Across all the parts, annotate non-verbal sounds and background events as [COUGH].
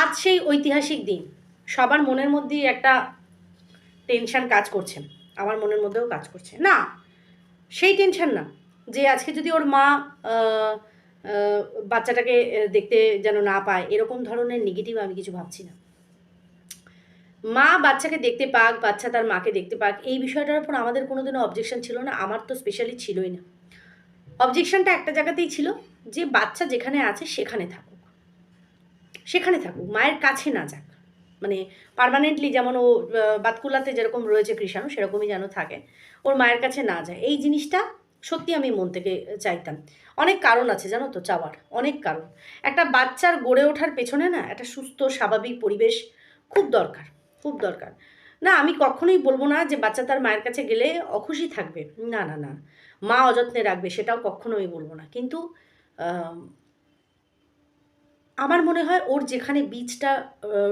আজ সেই ঐতিহাসিক দিন। সবার মনের মধ্যেই একটা টেনশান কাজ করছে। আমার মনের মধ্যেও কাজ করছে। না, সেই টেনশান না। যে আজকে যদি ওর মা বাচ্চাটাকে দেখতে যেন না পায়, এরকম ধরনের নেগেটিভ আমি কিছু ভাবছি না। মা বাচ্চাকে দেখতে পাক, বাচ্চা তার মাকে দেখতে পাক, এই বিষয়টার উপর আমাদের কোনোদিনও অবজেকশন ছিল না। আমার তো স্পেশালি ছিলই না। অবজেকশনটা একটা জায়গাতেই ছিল যে বাচ্চা যেখানে আছে সেখানে থাকুক। সেখানে থাকুক, মায়ের কাছে না যাক। মানে পার্মানেন্টলি যেমন ও বাতকুলাতে যেরকম রয়েছে কৃষাণু, সেরকমই যেন থাকে। ওর মায়ের কাছে না যায়। এই জিনিসটা সত্যি আমি মন থেকে চাইতাম। অনেক কারণ আছে, জানো তো, চাওয়ার। অনেক কারণ। একটা বাচ্চার গড়ে ওঠার পেছনে না একটা সুস্থ, স্বাভাবিক পরিবেশ খুব দরকার খুব দরকার। না, আমি কখনোই বলব না যে বাচ্চা তার মায়ের কাছে গেলে অখুশি থাকবে। না না না। মা অযত্নে রাখবে, সেটাও কখনো আমি বলব না। কিন্তু আমার মনে হয় ওর যেখানে বীজটা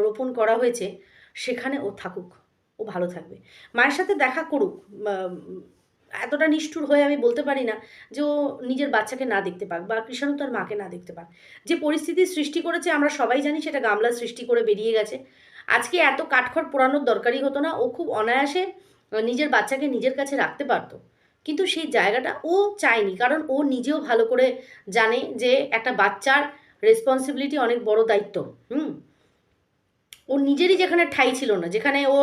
রোপণ করা হয়েছে, সেখানে ও থাকুক, ও ভালো থাকবে। মায়ের সাথে দেখা করুক এতটা নিষ্ঠুর হয়ে আমি বলতে পারি না যে ও নিজের বাচ্চাকে না দেখতে পাক, বা কৃষাণু তার মাকে না দেখতে পাক। যে পরিস্থিতির সৃষ্টি করেছে, আমরা সবাই জানি সেটা গামলা সৃষ্টি করে বেরিয়ে গেছে। আজকে এত কাঠখড় পোড়ানোর দরকারই হতো না, ও খুব অনায়াসে নিজের বাচ্চাকে নিজের কাছে রাখতে পারতো। কিন্তু সেই জায়গাটা ও চায়নি, কারণ ও নিজেও ভালো করে জানে যে একটা বাচ্চার রেসপন্সিবিলিটি অনেক বড় দায়িত্ব, হুম? ওর নিজেরই যেখানে ঠাই ছিল না, যেখানে ও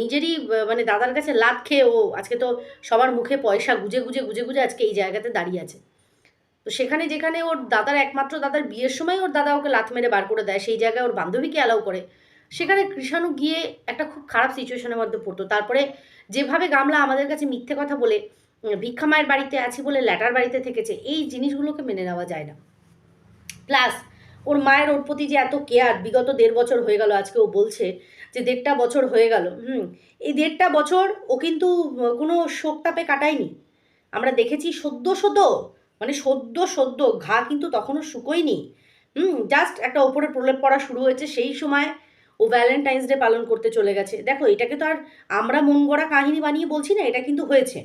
নিজেরই মানে দাদার কাছে লাভ খেয়ে ও আজকে তো সবার মুখে পয়সা গুজে গুজে গুজে গুজে আজকে এই জায়গাতে দাঁড়িয়ে আছে। তো সেখানে যেখানে ওর দাদার একমাত্র দাদার বিয়ের সময় ওর দাদা ওকে লাথ মেরে বার করে দেয়, সেই জায়গায় ওর বান্ধবীকে অ্যালাউ করে। সেখানে কৃষাণু গিয়ে একটা খুব খারাপ সিচুয়েশনের মধ্যে পড়তো। তারপরে যেভাবে গামলা আমাদের কাছে মিথ্যে কথা বলে ভিক্ষা মায়ের বাড়িতে আছি বলে ল্যাটার বাড়িতে থেকেছে, এই জিনিসগুলোকে মেনে নেওয়া যায় না। প্লাস ওর মায়ের ওর প্রতি যে এত কেয়ার বিগত দেড় বছর হয়ে গেল আজকে ও বলছে যে দেড়টা বছর হয়ে গেল, হুম, এই দেড়টা বছর ও কিন্তু কোনো শোক তাপে কাটায়নি। আমরা দেখেছি সদ্য সদ্য মানে সদ্য সদ্য, ঘা কিন্তু তখনও শুকোয়নি, হুম জাস্ট একটা ওপরে প্রলেপ পড়া শুরু হয়েছে, সেই সময় ও ভ্যালেন্টাইন্স ডে পালন করতে চলে গেছে। দেখো, এটাকে তো আর আমরা মন গড়া কাহিনী বানিয়ে বলছি না, এটা কিন্তু হয়েছে।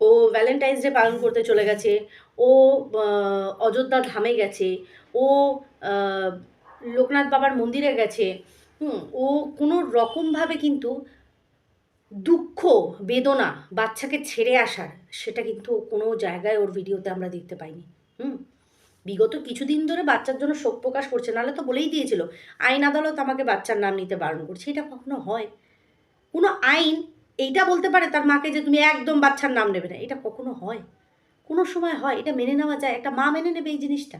ও ভ্যালেন্টাইন্স ডে পালন করতে চলে গেছে, ও অযোধ্যা ধামে গেছে আহ, লোকনাথ বাবার মন্দিরে গেছে হুম ও কোনো রকমভাবে কিন্তু দুঃখ বেদনা বাচ্চাকে ছেড়ে আসার সেটা কিন্তু কোনো জায়গায় ওর ভিডিওতে আমরা দেখতে পাইনি হুম। বিগত কিছুদিন ধরে বাচ্চার জন্য শোক প্রকাশ করছে নাহলে তো বলেই দিয়েছিল আইন আদালত আমাকে বাচ্চার নাম নিতে বারণ করছে এটা কখনো হয়? কোনো আইন এইটা বলতে পারে তার মাকে যে তুমি একদম বাচ্চার নাম নেবে না এটা কখনো হয়? কোনো সময় হয় এটা মেনে নেওয়া যায় একটা মা মেনে নেবে এই জিনিসটা।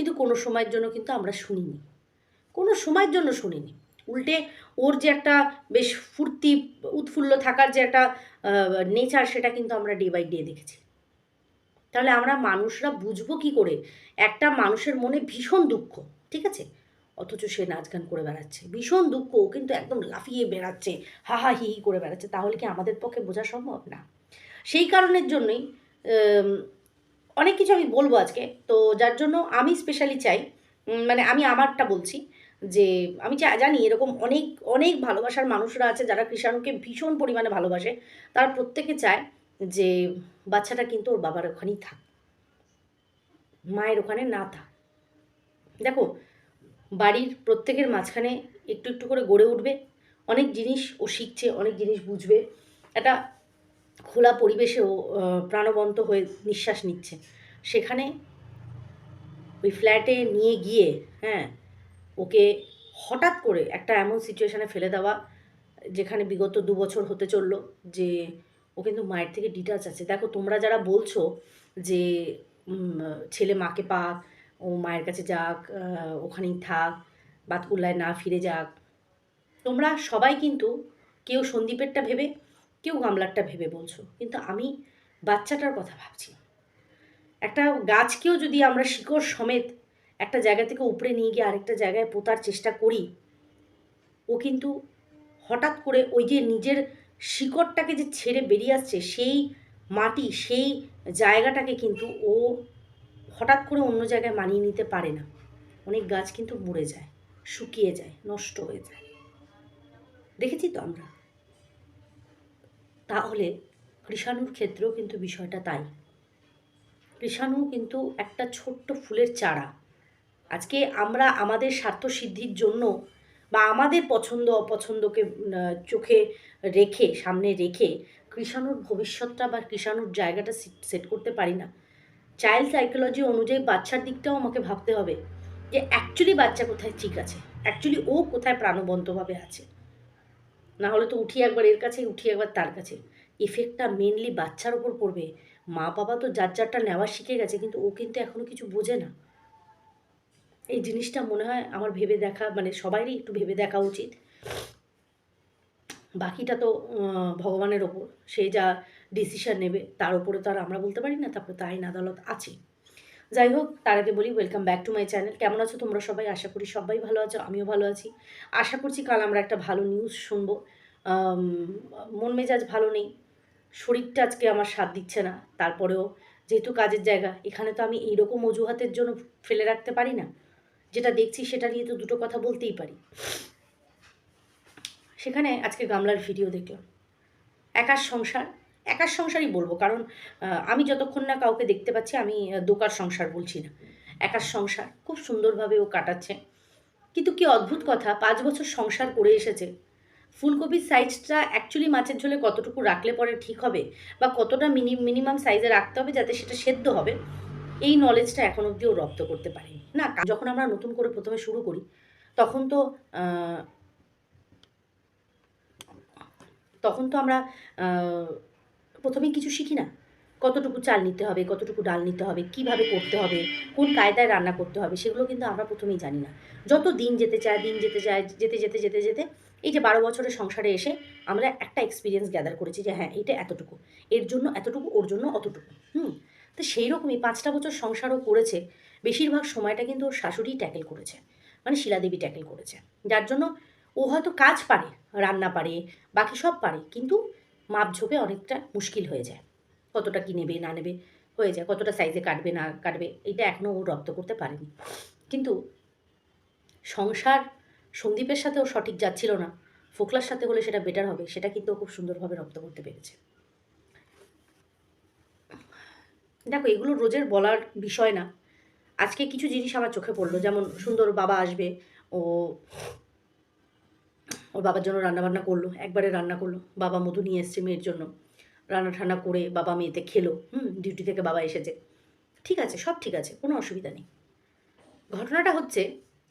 কিন্তু কোনো সময়ের জন্য কিন্তু আমরা শুনিনি। কোনো সময়ের জন্য শুনিনি। উল্টে ওর যে একটা বেশ ফুর্তি, উৎফুল্ল থাকার যে একটা নেচার সেটা কিন্তু আমরা ডে বাই ডে দেখেছি। তাহলে আমরা মানুষরা বুঝব কি করে? একটা মানুষের মনে ভীষণ দুঃখ, ঠিক আছে? অথচ সে নাচ গান করে বেড়াচ্ছে। ভীষণ দুঃখ, ও কিন্তু একদম লাফিয়ে বেড়াচ্ছে, হা হা, হি করে বেড়াচ্ছে। তাহলে কি আমাদের পক্ষে বোঝা সম্ভব? না। সেই কারণের জন্যই অনেক কিছু আমি বলব আজকে। তো যার জন্য আমি স্পেশালি চাই মানে আমি আমারটা বলছি যে, আমি জানি এরকম অনেক অনেক ভালোবাসার মানুষরা আছে যারা কৃষাণুকে ভীষণ পরিমাণে ভালোবাসে। তারা প্রত্যেকে চায় যে, বাচ্চাটা কিন্তু ওর বাবার ওখানেই থাক। মায়ের ওখানে না থাক। দেখো, বাড়ির প্রত্যেকের মাঝখানে একটু একটু করে গড়ে উঠবে। অনেক জিনিস ও শিখছে, অনেক জিনিস বুঝবে। একটা খোলা পরিবেশেও প্রাণবন্ত হয়ে নিঃশ্বাস নিচ্ছে। সেখানে ওই ফ্ল্যাটে নিয়ে গিয়ে হ্যাঁ ওকে হঠাৎ করে একটা এমন সিচুয়েশানে ফেলে দেওয়া, যেখানে বিগত দু বছর হতে চলল, যে ও কিন্তু মায়ের থেকে ডিটাচ আছে। দেখো, তোমরা যারা বলছো যে ছেলে মাকে পাক, ও মায়ের কাছে যাক ওখানেই থাক, বাতকুল্লায় না ফিরে যাক, তোমরা সবাই কিন্তু কেউ সন্দীপেরটা ভেবে কেউ গামলারটা ভেবে বলছো, কিন্তু আমি বাচ্চাটার কথা ভাবছি। একটা গাছকেও যদি আমরা শিকড় সমেত একটা জায়গা থেকে উপরে নিয়ে গিয়ে আরেকটা জায়গায় পোতার চেষ্টা করি, ও কিন্তু হঠাৎ করে ওই যে নিজের শিকড়টাকে যে ছেড়ে বেরিয়ে আসছে, সেই মাটি, সেই জায়গাটাকে কিন্তু ও হঠাৎ করে অন্য জায়গায় মানিয়ে নিতে পারে না। অনেক গাছ কিন্তু মরে যায়, শুকিয়ে যায়, নষ্ট হয়ে যায়। দেখেছি তো আমরা? তাহলে কৃষাণুর ক্ষেত্রেও কিন্তু বিষয়টা তাই। কৃষাণু কিন্তু একটা ছোট্ট ফুলের চারা। আজকে আমরা আমাদের স্বার্থ সিদ্ধির জন্য বা আমাদের পছন্দ, অপছন্দকে চোখে রেখে, সামনে রেখে কৃষাণুর ভবিষ্যৎটা বা কৃষাণুর জায়গাটা সেট করতে পারি না। চাইল্ড সাইকোলজি অনুযায়ী বাচ্চার দিকটাও আমাকে ভাবতে হবে যে অ্যাকচুয়ালি বাচ্চা কোথায় ঠিক আছে? অ্যাকচুয়ালি ও কোথায় প্রাণবন্তভাবে আছে? না হলে তো উঠি একবার এর কাছে উঠি একবার তার কাছে এফেক্টটা মেনলি বাচ্চার ওপর পড়বে। মা বাবা তো যার যারটা নেওয়া শিখে গেছে, কিন্তু ও কিন্তু এখনও কিছু বোঝে না। এই জিনিসটা মনে হয় আমার ভেবে দেখা মানে সবারই একটু ভেবে দেখা উচিত। বাকিটা তো ভগবানের ওপর। সে যা ডিসিশন নেবে, তার উপরে তো আর আমরা বলতে পারি না, তারপরে তো আইন আদালত আছে। যাই হোক তার আগে বলি welcome back to my channel কেমন আছো তোমরা সবাই? আশা করি সবাই ভালো আছো, আমিও ভালো আছি। আশা করছি কাল আমরা একটা ভালো নিউজ শুনব। মন মেজাজ ভালো নেই, শরীরটা আজকে আমার সাথ দিচ্ছে না। তারপরেও যেহেতু কাজের জায়গা, এখানে তো আমি এইরকম অজুহাতের জন্য ফেলে রাখতে পারি না। যেটা দেখছি সেটা নিয়ে তো দুটো কথা বলতেই পারি। সেখানে আজকে গামলার ভিডিও দেখলাম। একার সংসার একার সংসারই বলব। কারণ আমি যতক্ষণ না কাউকে দেখতে পাচ্ছি, আমি দোকার সংসার বলছি না। একার সংসার, খুব সুন্দরভাবে ও কাটাচ্ছে। কিন্তু কি অদ্ভুত কথা, পাঁচ বছর সংসার করে এসেছে। ফুলকপির সাইজটা অ্যাকচুয়ালি মাছের ঝোলে কতটুকু রাখলে পরে ঠিক হবে, বা কতটা মিনি মিনিমাম সাইজে রাখতে হবে যাতে সেটা সেদ্ধ হবে, এই নলেজটা এখন ও রপ্ত করতে পারেনি। না যখন আমরা নতুন করে প্রথমে শুরু করি, তখন তো তখন তো আমরা প্রথমেই কিছু শিখি না। কতটুকু চাল নিতে হবে, কতটুকু ডাল নিতে হবে, কীভাবে করতে হবে, কোন কায়দায় রান্না করতে হবে, সেগুলো কিন্তু আমরা প্রথমেই জানি না। যত দিন যেতে চায়, দিন যেতে চায়, যেতে যেতে যেতে যেতে, এই যে বারো বছরের সংসারে এসে আমরা একটা এক্সপিরিয়েন্স গ্যাদার করেছি যে হ্যাঁ এটা এতটুকু। এর জন্য এতটুকু, ওর জন্য অতটুকু। হুম? তো সেই রকমই পাঁচটা বছর সংসারও করেছে, বেশিরভাগ সময়টা কিন্তু ওর শাশুড়ি ট্যাকেল করেছে মানে শিলাদেবী ট্যাকেল করেছে। যার জন্য ও হয়তো কাজ পারে, রান্না পারে, বাকি সব পারে, কিন্তু মাপ ঝোপে অনেকটা মুশকিল হয়ে যায়। কতটা কী নেবে, না নেবে, হয়ে যায়, কতটা সাইজে কাটবে, না কাটবে, এটা এখনও ও রপ্ত করতে পারেনি। কিন্তু সংসার সন্দীপের সাথেও সঠিক যাচ্ছিল না। ফোকলার সাথে হলে সেটা বেটার হবে, সেটা কিন্তু খুব সুন্দরভাবে রপ্ত করতে পেরেছে। দেখো, এগুলো রোজের বলার বিষয় না। আজকে কিছু জিনিস আমার চোখে পড়ল, যেমন সুন্দর বাবা আসবে, ও ওর বাবার জন্য রান্নাবান্না করল, একবারে রান্না করল। বাবা মধু নিয়ে এসছে মেয়ের জন্য। রান্না ঠান্না করে বাবা মেয়েতে খেলো, হুম ডিউটি থেকে বাবা এসেছে। ঠিক আছে, সব ঠিক আছে, কোনো অসুবিধা নেই। ঘটনাটা হচ্ছে,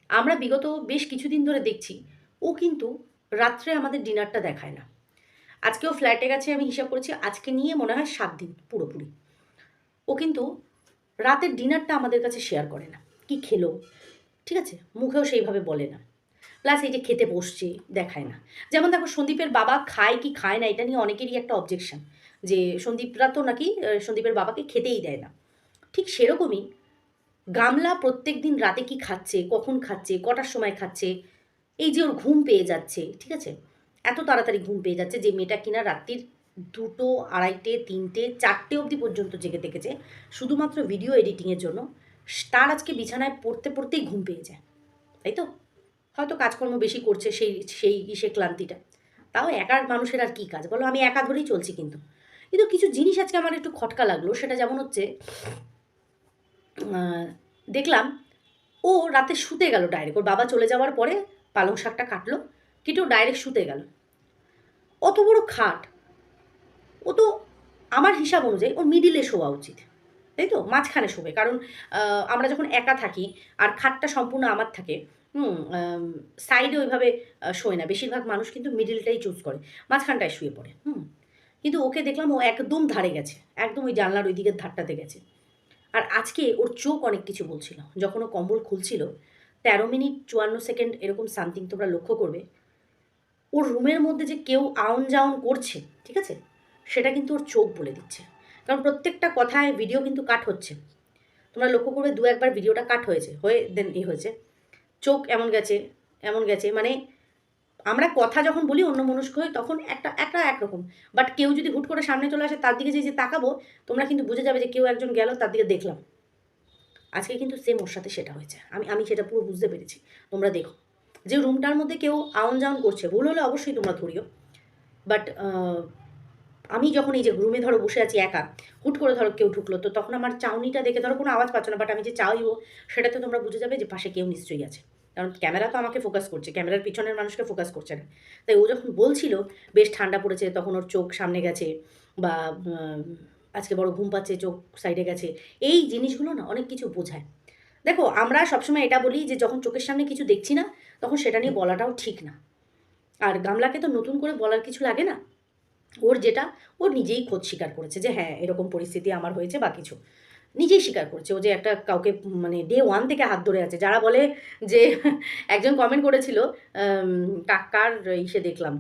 আমরা বিগত বেশ কিছুদিন ধরে দেখছি, ও কিন্তু রাত্রে আমাদের ডিনারটা দেখায় না। আজকেও ফ্ল্যাটে গেছে, আমি হিসাব করেছি, আজকে নিয়ে মনে হয় সাত দিন পুরোপুরি। ও কিন্তু রাতের ডিনারটা আমাদের কাছে শেয়ার করে না, কি খেলো, ঠিক আছে, মুখেও সেইভাবে বলে না। প্লাস এই যে খেতে বসছে, দেখায় না। যেমন দেখো, সন্দীপের বাবা খায় কি খায় না, এটা নিয়ে অনেকেরই একটা অবজেকশন যে সন্দীপরা তো নাকি সন্দীপের বাবাকে খেতেই দেয় না। ঠিক সেরকমই গামলা প্রত্যেক দিন রাতে কি খাচ্ছে, কখন খাচ্ছে, কটার সময় খাচ্ছে, এই যে ওর ঘুম পেয়ে যাচ্ছে, ঠিক আছে? এত তাড়াতাড়ি ঘুম পেয়ে যাচ্ছে যে মেয়েটা কিনা রাত্রির দুটো, আড়াইটে, তিনটে, চারটে অবধি পর্যন্ত জেগে থেকেছে, শুধুমাত্র ভিডিও এডিটিংয়ের জন্য, তার আজকে বিছানায় পড়তে, পড়তেই ঘুম পেয়ে যায়। তাই তো? হয়তো কাজকর্ম বেশি করছে সেই সেই সে ক্লান্তিটা। তাও একার মানুষের আর কী কাজ? বলো, আমি একা ধরেই চলছি কিন্তু। কিন্তু কিছু জিনিস আজকে আমার একটু খটকা লাগল, সেটা যেমন হচ্ছে দেখলাম ও রাতে শুতে গেল ডাইরেক্ট ওর বাবা চলে যাওয়ার পরে পালং শাকটা কাটলো কেটে ও ডাইরেক্ট শুতে গেল। অত বড় খাট। ও তো আমার হিসাব অনুযায়ী ওর মিডিলে শোয়া উচিত। তাই তো? মাঝখানে শোবে। কারণ আমরা যখন একা থাকি আর খাটটা সম্পূর্ণ আমার থাকে হুম সাইডে ওইভাবে শোয় না। বেশিরভাগ মানুষ কিন্তু মিডিলটাই চুজ করে। মাঝখানটায় শুয়ে পড়ে, হুম। কিন্তু ওকে দেখলাম ও একদম ধারে গেছে। একদম ওই জানলার ওই দিকের ধারটাতে গেছে। আর আজকে ওর চোখ অনেক কিছু বলছিল। যখন ও কম্বল খুলছিল, তেরো মিনিট চুয়ান্ন সেকেন্ড এরকম সামথিং তোমরা লক্ষ্য করবে, ওর রুমের মধ্যে যে কেউ আউন জাউন করছে, ঠিক আছে? সেটা কিন্তু ওর চোখ বলে দিচ্ছে। কারণ প্রত্যেকটা কথায় ভিডিও কিন্তু কাট হচ্ছে। তোমরা লক্ষ্য করবে দু একবার ভিডিওটা কাট হয়েছে, হয়ে দেন এ হয়েছে। চোখ এমন গেছে এমন গেছে মানে আমরা কথা যখন বলি অন্য মনস্ক হই তখন একটা একটা একরকম। বাট কেউ যদি হুট করে সামনে চলে আসে, তার দিকে যে যে তাকাবো, তোমরা কিন্তু বুঝে যাবে যে কেউ একজন গেল, তার দিকে দেখলাম। আজকে কিন্তু সেম ওর সাথে সেটা হয়েছে। আমি আমি সেটা পুরো বুঝতে পেরেছি। তোমরা দেখো। যে রুমটার মধ্যে কেউ আউন জাউন করছে, ভুল হলে অবশ্যই তোমরা ধরিও। বাট আমি যখন এই যে রুমে ধরো বসে আছি একা, হুট করে ধরো কেউ ঢুকলো, তো তখন আমার চাউনিটা দেখে ধরো কোনো আওয়াজ পাচ্ছ না বাট আমি যে চাইব সেটা তো তোমরা বুঝে যাবে যে পাশে কেউ নিশ্চয়ই আছে। কারণ ক্যামেরা তো আমাকে ফোকাস করছে ক্যামেরার পিছনের মানুষকে ফোকাস করছে না। তাই ও যখন বলছিল, বেশ ঠান্ডা পড়েছে, তখন ওর চোখ সামনে গেছে বা আজকে বড় ঘুম পাচ্ছে, চোখ সাইডে গেছে। এই জিনিসগুলো না অনেক কিছু বোঝায়। দেখো, আমরা সবসময় এটা বলি যে যখন চোখের সামনে কিছু দেখছি না, তখন সেটা নিয়ে বলাটাও ঠিক না। আর গামলাকে তো নতুন করে বলার কিছু লাগে না। ওর যেটা ও নিজেই খোঁজ স্বীকার করেছে যে হ্যাঁ এরকম পরিস্থিতি আমার হয়েছে বা কিছু। নিজেই স্বীকার করেছে। ও যে একটা কাউকে মানে ডে ওয়ান থেকে হাত ধরে আছে। যারা বলে যে [LAUGHS] একজন কমেন্ট করেছিল কার ইসে দেখলাম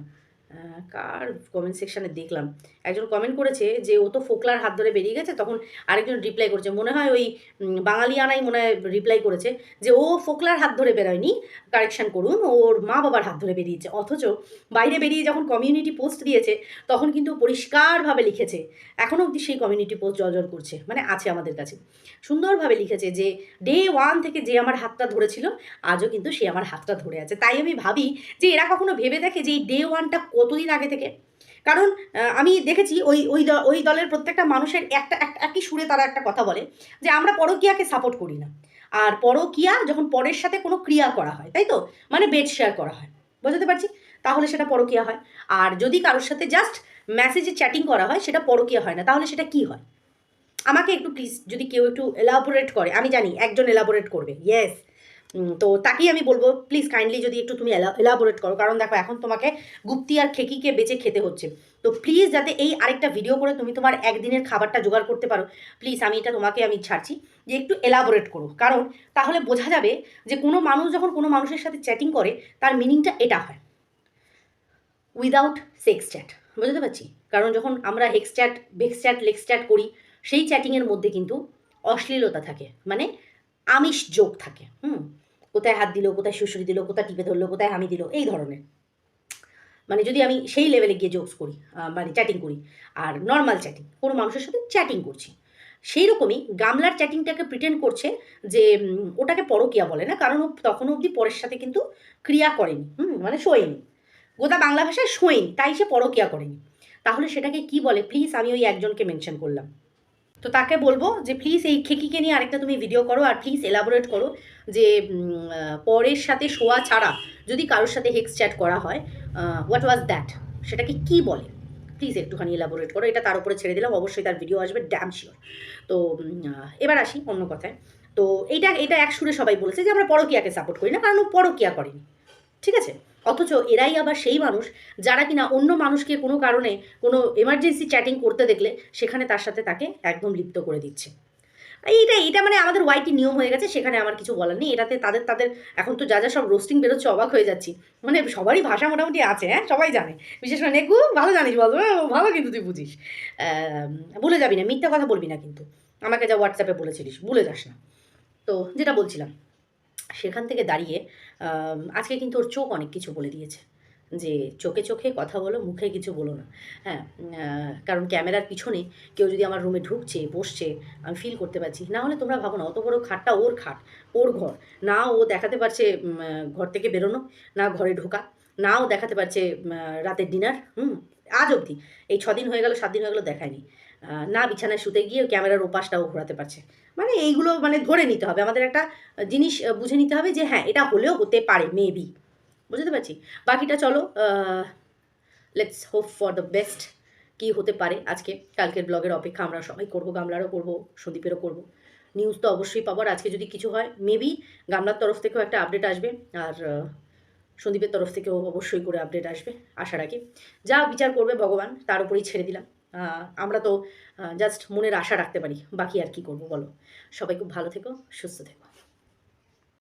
কার কমেন্ট সেকশানে দেখলাম। একজন কমেন্ট করেছে যে, ও তো ফোকলার হাত ধরে বেরিয়ে গেছে। তখন আরেকজন রিপ্লাই করেছে। মনে হয় ওই বাঙালিয়ানাই মনে হয় রিপ্লাই করেছে যে, ও ফোকলার হাত ধরে বেরোয়নি। কারেকশন করুন। ওর মা বাবার হাত ধরে বেরিয়েছে। অথচ বাইরে বেরিয়ে যখন কমিউনিটি পোস্ট দিয়েছে, তখন কিন্তু পরিষ্কারভাবে লিখেছে। এখনও অবধি সেই কমিউনিটি পোস্ট জর্জর করছে। মানে আছে আমাদের কাছে। সুন্দরভাবে লিখেছে যে ডে ওয়ান থেকে যে আমার হাতটা ধরেছিল, আজও কিন্তু সে আমার হাতটা ধরে আছে। তাই আমি ভাবি যে, এরা কখনো ভেবে দেখে যে, এই ডে ওয়ানটা কতদিন আগে থেকে? কারণ আমি দেখেছি ওই ওই ওই দলের প্রত্যেকটা মানুষের একটা, এক- একই সুরে তারা একটা কথা বলে যে আমরা পরকীয়াকে সাপোর্ট করি না। আর পরকীয়া যখন পরের সাথে কোনো ক্রিয়া করা হয়, তাই তো? মানে বেড শেয়ার করা হয়। বোঝাতে পারছি? তাহলে সেটা পরকীয়া হয়। আর যদি কারোর সাথে জাস্ট মেসেজে চ্যাটিং করা হয়, সেটা পরকীয়া হয় না। তাহলে সেটা কি হয়? আমাকে একটু প্লিজ যদি কেউ একটু এলাবোরেট করে, আমি জানি একজন এলাবোরেট করবে ইয়েস তো তাকেই আমি বলব প্লিজ কাইন্ডলি যদি একটু তুমি এলাবোরেট করো। কারণ দেখো, এখন তোমাকে গুপ্তি আর খেকিকে বেঁচে খেতে হচ্ছে। তো প্লিজ যাতে এই আরেকটা ভিডিও করে তুমি তোমার একদিনের খাবারটা জোগাড় করতে পারো প্লিজ আমি এটা তোমাকে আমি ছাড়ছি যে একটু এলাবোরেট করো। কারণ তাহলে বোঝা যাবে যে কোনো মানুষ যখন কোনো মানুষের সাথে চ্যাটিং করে, তার মিনিংটা এটা হয়। উইদাউট সেক্স চ্যাট বুঝতে পারছি? কারণ যখন আমরা hex chat vex chat lex chat করি, সেই চ্যাটিংয়ের মধ্যে কিন্তু অশ্লীলতা থাকে মানে আমিষ যোগ থাকে, হুম? কোথায় হাত দিল, কোথায় শুশুরি দিল, কোথায় টিপে ধরলো, কোথায় হামি দিল, এই ধরনের। মানে যদি আমি সেই লেভেলে গিয়ে জোকস করি মানে চ্যাটিং করি, আর নর্মাল চ্যাটিং কোনো মানুষের সাথে চ্যাটিং করছি সেই রকমই গামলার চ্যাটিংটাকে প্রিটেন্ড করছে যে ওটাকে পরকিয়া বলে না, কারণ ও তখনও অবধি পরের সাথে কিন্তু ক্রিয়া করেনি, হুম মানে শোয়েনি। গোটা বাংলা ভাষায় শোয়েনি, তাই সে পরকিয়া করেনি। তাহলে সেটাকে কি বলে? প্লিজ আমি ওই একজনকে মেনশন করলাম। তো তাকে বলব যে প্লিজ এই খেকিকে নিয়ে আরেকটা তুমি ভিডিও করো আর প্লিজ এলাবোরেট করো যে পরের সাথে শোয়া ছাড়া যদি কারোর সাথে হেক্স চ্যাট করা হয় হোয়াট ওয়াজ দ্যাট সেটাকে কি বলে? প্লিজ একটুখানি এলাবোরেট করো। এটা তার উপরে ছেড়ে দিলাম। অবশ্যই তার ভিডিও আসবে ড্যাম শিওর তো এবার আসি অন্য কথায়। তো এইটা, এটা এক সুরে সবাই বলেছে যে আমরা পরকিয়াকে সাপোর্ট করি না, কারণ ও পরকিয়া করেনি। ঠিক আছে? অথচ এরাই আবার সেই মানুষ যারা কিনা অন্য মানুষকে কোনো কারণে কোনো এমার্জেন্সি চ্যাটিং করতে দেখলে সেখানে তার সাথে তাকে একদম লিপ্ত করে দিচ্ছে। এইটা এটা মানে আমাদের ওয়াইটি নিয়ম হয়ে গেছে, সেখানে আমার কিছু বলার নেই। এটাতে তাদের তাদের এখন তো যা যা সব রোস্টিং বেরোচ্ছে, অবাক হয়ে যাচ্ছি। মানে সবারই ভাষা মোটামুটি আছে হ্যাঁ? সবাই জানে। বিশেষ করে নেকু, ভালো জানিস বল ভালো কিন্তু তুই বুঝিস। বলে যাবি না, মিথ্যা কথা বলবি না কিন্তু। আমাকে যা হোয়াটসঅ্যাপে বলেছিলিস, ভুলে যাস না। তো যেটা বলছিলাম, সেখান থেকে দাঁড়িয়ে আজকে কিন্তু ওর চোখ অনেক কিছু বলে দিয়েছে যে চোখে চোখে কথা বলো, মুখে কিছু বলো না। হ্যাঁ কারণ ক্যামেরার পিছনে কেউ যদি আমার রুমে ঢুকছে, বসছে, আমি ফিল করতে পারছি। না হলে তোমরা ভাবো না, অত বড় খাটটা ওর খাট, ওর ঘর। না ও দেখাতে পারছে ঘর থেকে বেরোনো, না ঘরে ঢোকা, না ও দেখাতে পারছে রাতের ডিনার হুম, আজ অবধি। এই ছদিন হয়ে গেল সাত দিন হয়ে গেলো দেখায়নি। না বিছানায় শুতে গিয়ে ক্যামেরার ওপাশটাও ঘোরাতে পারছে। মানে এইগুলো মানে ধরে নিতে হবে। আমাদের একটা জিনিস বুঝে নিতে হবে যে হ্যাঁ এটা হলেও হতে পারে মেবি বুঝতে পারছি? বাকিটা চলো let's hope for the best কী হতে পারে আজকে। কালকের ব্লগের অপেক্ষা আমরা সবাই করব, গামলারও করব, সন্দীপেরও করব। নিউজ তো অবশ্যই পাবো আর আজকে যদি কিছু হয় মেবি গামলার তরফ থেকেও একটা আপডেট আসবে আর সন্দীপের তরফ থেকেও অবশ্যই করে আপডেট আসবে, আশা রাখি। যা বিচার করবে ভগবান, তার উপরেই ছেড়ে দিলাম। আমরা তো জাস্ট মনের আশা রাখতে পারি। বাকি আর কি করব বলো? সবাই খুব ভালো থেকো, সুস্থ থেকো।